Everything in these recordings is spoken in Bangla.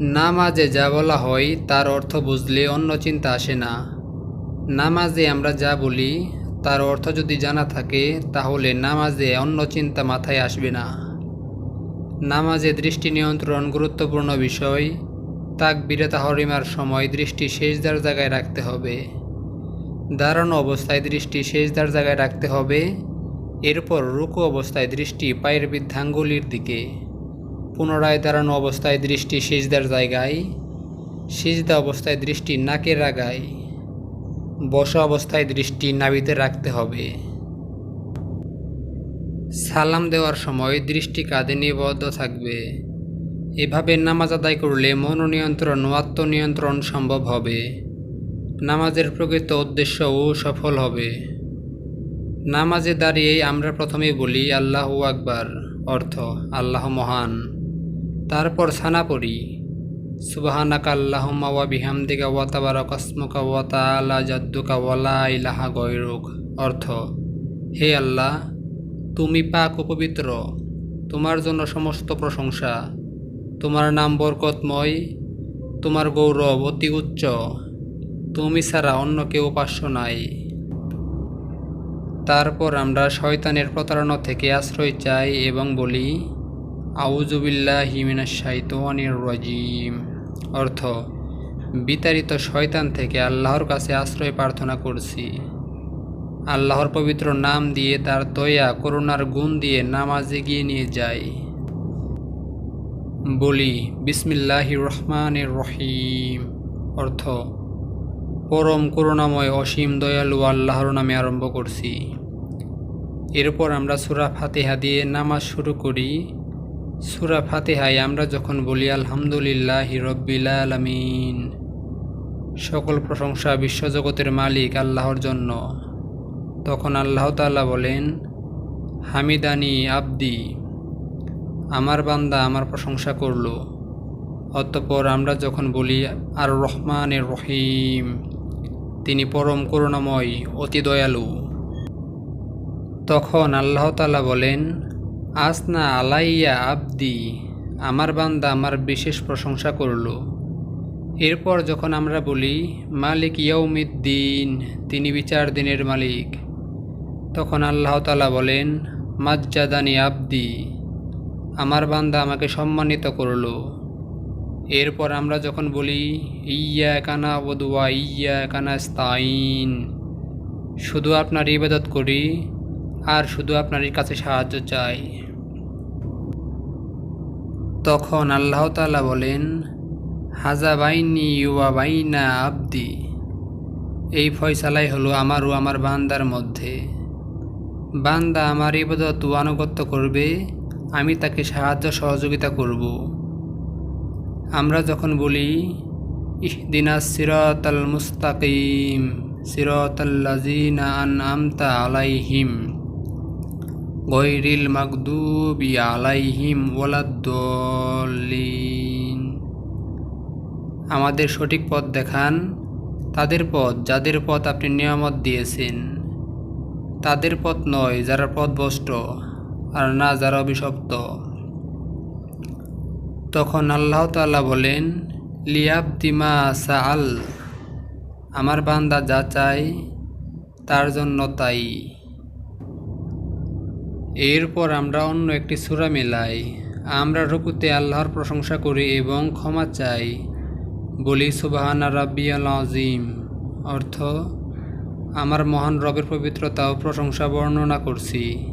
নামাজে যা বলা হয় তার অর্থ বুঝলে অন্য চিন্তা আসে না। নামাজে আমরা যা বলি, তার অর্থ যদি জানা থাকে, তাহলে নামাজে অন্য চিন্তা মাথায় আসবে না। নামাজে দৃষ্টি নিয়ন্ত্রণ গুরুত্বপূর্ণ বিষয়। তাক বিরেতা হরিমার সময় দৃষ্টি শেষদার জায়গায় রাখতে হবে। দাঁড়ানো অবস্থায় দৃষ্টি শেষদার জায়গায় রাখতে হবে। এরপর রুকু অবস্থায় দৃষ্টি পায়ের বৃদ্ধাঙ্গুলির দিকে। পুনরায় দাঁড়ানো অবস্থায় দৃষ্টি সিজদার জায়গায়, সিজদা অবস্থায় দৃষ্টি নাকের আগায় বসা অবস্থায় দৃষ্টি নাবিতে রাখতে হবে। সালাম দেওয়ার সময় দৃষ্টি কাঁধে নিবদ্ধ থাকবে। এভাবে নামাজ আদায় করলে মনোনিয়ন্ত্রণ ও আত্মনিয়ন্ত্রণ সম্ভব হবে। নামাজের প্রকৃত উদ্দেশ্যও সফল হবে। নামাজে দাঁড়িয়ে আমরা প্রথমে বলি আল্লাহু আকবার, অর্থ আল্লাহ মহান। তারপর সানা পড়ি। সুবাহানাকা আল্লাহুম্মা ওয়া বিহামদিকা ওয়া তাবারাক আসমুকা ওয়া তাআলা জাদ্দুকা ওয়া লা ইলাহা অর্থ, হে আল্লাহ, তুমি পাক ও পবিত্র তোমার জন্য সমস্ত প্রশংসা, তোমার নাম বরকতময়, তোমার গৌরব অতি উচ্চ, তুমি ছাড়া অন্য কেউ উপাস্য নাই। তারপর আমরা শয়তানের প্রতারণা থেকে আশ্রয় চাই এবং বলি আউজুবিল্লাহ হিমিনা শাইতানির রাজিম। অর্থ, বিতাড়িত শয়তান থেকে আল্লাহর কাছে আশ্রয় প্রার্থনা করছি। আল্লাহর পবিত্র নাম দিয়ে তার দয়া, করুণার গুণ দিয়ে নামাজ এগিয়ে নিয়ে যাই। বলি বিসমিল্লাহ রহমানের রহিম। অর্থ, পরম করুণাময় অসীম দয়ালু আল্লাহর নামে আরম্ভ করছি। এরপর আমরা সুরা ফাতেহা দিয়ে নামাজ শুরু করি। সুরা ফাতেহায় আমরা যখন বলি, আলহামদুলিল্লাহ রব্বিল আলমিন সকল প্রশংসা বিশ্বজগতের মালিক আল্লাহর জন্য। তখন আল্লাহ তাআলা বলেন, হামিদানি আব্দি, আমার বান্দা আমার প্রশংসা করল। অতঃপর আমরা যখন বলি আর রহমানের রহিম তিনি পরম করুণাময়, অতি দয়ালু। তখন আল্লাহ তাআলা বলেন আসনা আলাইয়া আব্দি, আমার বান্দা আমার বিশেষ প্রশংসা করল। এরপর যখন আমরা বলি, মালিক ইয়ৌমিদ্দিন তিনি বিচার দিনের মালিক। তখন আল্লাহ তালা বলেন, মাজ্জাদানি আব্দি, আমার বান্দা আমাকে সম্মানিত করল। এরপর আমরা যখন বলি ইয়া কানা বদুয়া ইয়া কানা স্তাইন শুধু আপনার ইবাদত করি, আর শুধু আপনার কাছে সাহায্য চাই। তখন আল্লাহ তালা বলেন, হাজা বাইনি ইউয়া বাইনা আব্দি। এই ফয়সালাই হলো আমার ও আমার বান্দার মধ্যে। বান্দা আমার ইবাদত ও আনুগত্য করবে, আমি তাকে সাহায্য সহযোগিতা করব। আমরা যখন বলি, ইহদিনা সিরাত আল মুস্তাকিম সিরাত আল্লাজিনা আন আমতা আলাইহিম। গৈরিল মাকদুবি আলাইহিম ওয়ালাদ্দলিন আমাদের সঠিক পথ দেখান। তাদের পথ, যাদের পথ আপনি নিয়ামত দিয়েছেন, তাদের পথ নয়, যারা পথভ্রষ্ট আর না যারা অভিশপ্ত। তখন আল্লাহ তাআলা বলেন লিয়াব দিমা সাআল, আমার বান্দা যা চাই তার জন্য তাই। এরপর আমরা অন্য একটি সূরা মেলাই। আমরা রুকুতে আল্লাহর প্রশংসা করি এবং ক্ষমা চাই। বলি সুবাহানা রাব্বিয়াল আজিম অর্থ, আমার মহান রবের পবিত্রতা ও প্রশংসা বর্ণনা করছি।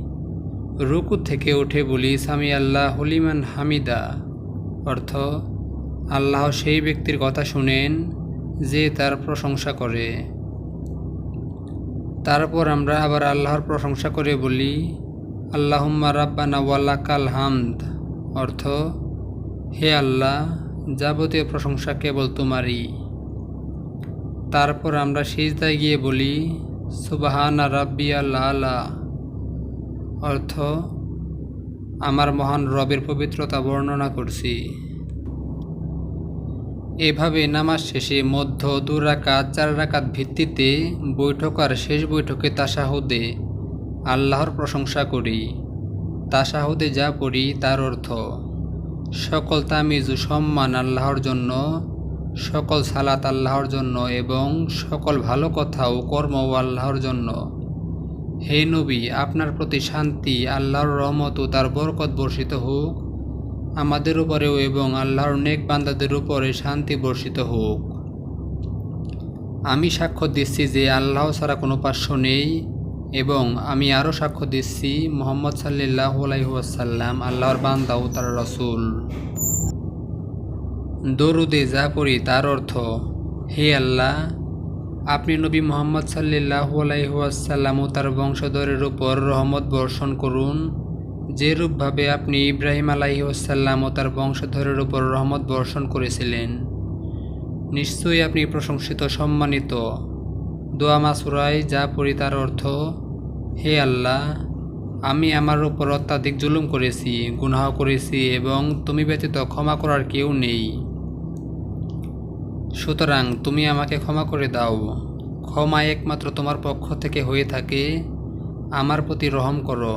রুকু থেকে উঠে বলি, সামি আল্লাহ হলিমান হামিদা। অর্থ, আল্লাহ সেই ব্যক্তির কথা শুনেন যে তার প্রশংসা করে। তারপর আমরা আবার আল্লাহর প্রশংসা করে বলি আল্লাহুম্মা রাব্বানা ওয়ালাকাল হামদ। অর্থ, হে আল্লাহ, যাবতীয় প্রশংসা কেবল তোমারই। তারপর আমরা সিজদায় গিয়ে বলি, সুবাহানা রাব্বি আল্লাহ অর্থ, আমার মহান রবের পবিত্রতা বর্ণনা করছি। এভাবে নামাজ শেষে মধ্য দু রাকাত, চার রাকাত ভিত্তিতে বৈঠক আর শেষ বৈঠকে তাসাহুদে আল্লাহর প্রশংসা করি তাসাহুদে যা পড়ি তার অর্থ, সকল তামিজ সম্মান আল্লাহর জন্য, সকল সালাত আল্লাহর জন্য এবং সকল ভালো কথা ও কর্ম আল্লাহর জন্য। হে নবী, আপনার প্রতি শান্তি, আল্লাহর রহমত ও তার বরকত বর্ষিত হোক, আমাদের উপরেও এবং আল্লাহর নেক বান্দাদের উপরে শান্তি বর্ষিত হোক। আমি সাক্ষ্য দিচ্ছি যে আল্লাহ ছাড়া কোনো পার্শ্ব নেই। এবং আমি আরও সাক্ষ্য দিচ্ছি, মোহাম্মদ সাল্লাহ আলাইসাল্লাম আল্লাহর বান্দা ও তার রসুল। দরুদে যা পড়ি তার অর্থ, হে আল্লাহ, আপনি নবী মোহাম্মদ সাল্লাহ আলাইসাল্লাম ও তার বংশধরের উপর রহমত বর্ষণ করুন, যেরূপভাবে আপনি ইব্রাহিম আলাইসাল্লাম ও তার বংশধরের উপর রহমত বর্ষণ করেছিলেন। নিশ্চয়ই আপনি প্রশংসিত, সম্মানিত। দোয়া মাসুরাই যা পড়ি তার অর্থ হে আল্লাহ, আমি আমার উপর অত্যাধিক জুলুম করেছি, গুনাহ করেছি এবং তুমি ব্যতীত ক্ষমা করার কেউ নেই। সুতরাং তুমি আমাকে ক্ষমা করে দাও। ক্ষমা একমাত্র তোমার পক্ষ থেকে হয়ে থাকে। আমার প্রতি রহম করো।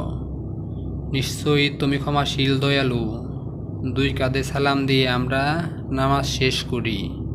নিশ্চয়ই তুমি ক্ষমাশীল, দয়ালু। দুই কাঁধে সালাম দিয়ে আমরা নামাজ শেষ করি।